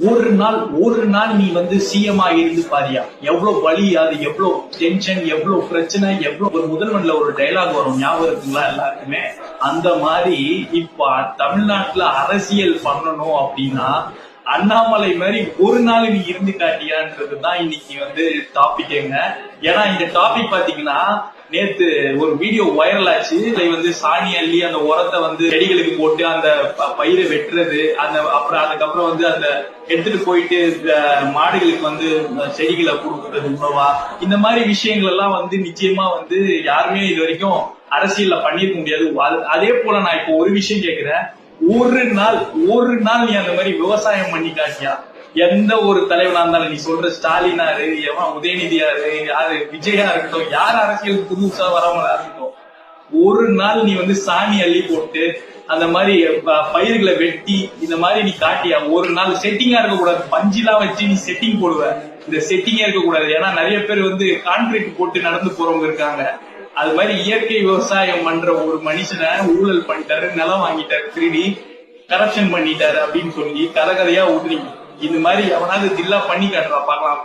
ஒரு நாள் ஒரு நாள் நீ வந்து சிஎம் இருந்து பாரியா? எவ்வளவு வழி அது எவ்வளவு டென்ஷன் எவ்வளவு பிரச்சனை எவ்வளவு ஒரு முதல்வன்ல ஒரு டைலாக் வரும். ஞாபகம் இருக்குங்களா எல்லாருக்குமே? அந்த மாதிரி இப்ப தமிழ்நாட்டுல அரசியல் பண்ணணும் அப்படின்னா அண்ணாமலை மாதிரி ஒரு நாள் நீ இருந்து காட்டியான்றதுதான் இன்னைக்கு வந்து டாபிக்ங்க ஏன்னா இந்த டாபிக் பாத்தீங்கன்னா நேத்து ஒரு வீடியோ வைரல் ஆச்சு. இதுல வந்து சாணி அள்ளி அந்த உரத்தை வந்து செடிகளுக்கு போட்டு அந்த ப- பயிரை வெட்டுறது அந்த அப்புறம் அதுக்கப்புறம் வந்து அந்த எடுத்துட்டு போயிட்டு மாடுகளுக்கு வந்து செடிகளை கொடுக்கறது உணவா இந்த மாதிரி விஷயங்கள் எல்லாம் வந்து நிச்சயமா வந்து யாருமே இது வரைக்கும் அரசியல்ல பண்ணிருக்க முடியாது. அது- அதே போல நான் இப்போ ஒரு விஷயம் கேக்குறேன். ஒரு நாள் ஒரு நாள் நீ அந்த மாதிரி விவசாயம் பண்ணி காட்டியா எந்த ஒரு தலைவனா இருந்தாலும் நீ சொல்ற ஸ்டாலினாரு எவன் உதயநிதியாரு யாரு விஜயா இருக்கட்டும் யார் அரசியல் புதுசா வரவங்களா இருக்கட்டும் ஒரு நாள் நீ வந்து சாணி அள்ளி போட்டு அந்த மாதிரி ப- பயிர்களை வெட்டி இந்த மாதிரி நீ காட்டியா? ஒரு நாள் செட்டிங்கா இருக்கக்கூடாது. பஞ்சிலாம் வச்சு நீ செட்டிங் போடுவ. இந்த செட்டிங்கே இருக்கக்கூடாது. ஏன்னா நிறைய பேர் வந்து கான்கிரீட் போட்டு நடந்து போறவங்க இருக்காங்க. அது மாதிரி இயற்கை விவசாயம் பண்ற ஒரு மனுஷனை ஊழல் பண்ணிட்டாரு நிலம் வாங்கிட்டாரு திருடி கரப்ஷன் பண்ணிட்டாரு அப்படின்னு சொல்லி கதை கதையா விடுறீங்க இந்த மாதிரி எவனாவது தில்லா பண்ணி காட்டுறா பார்க்கலாம்.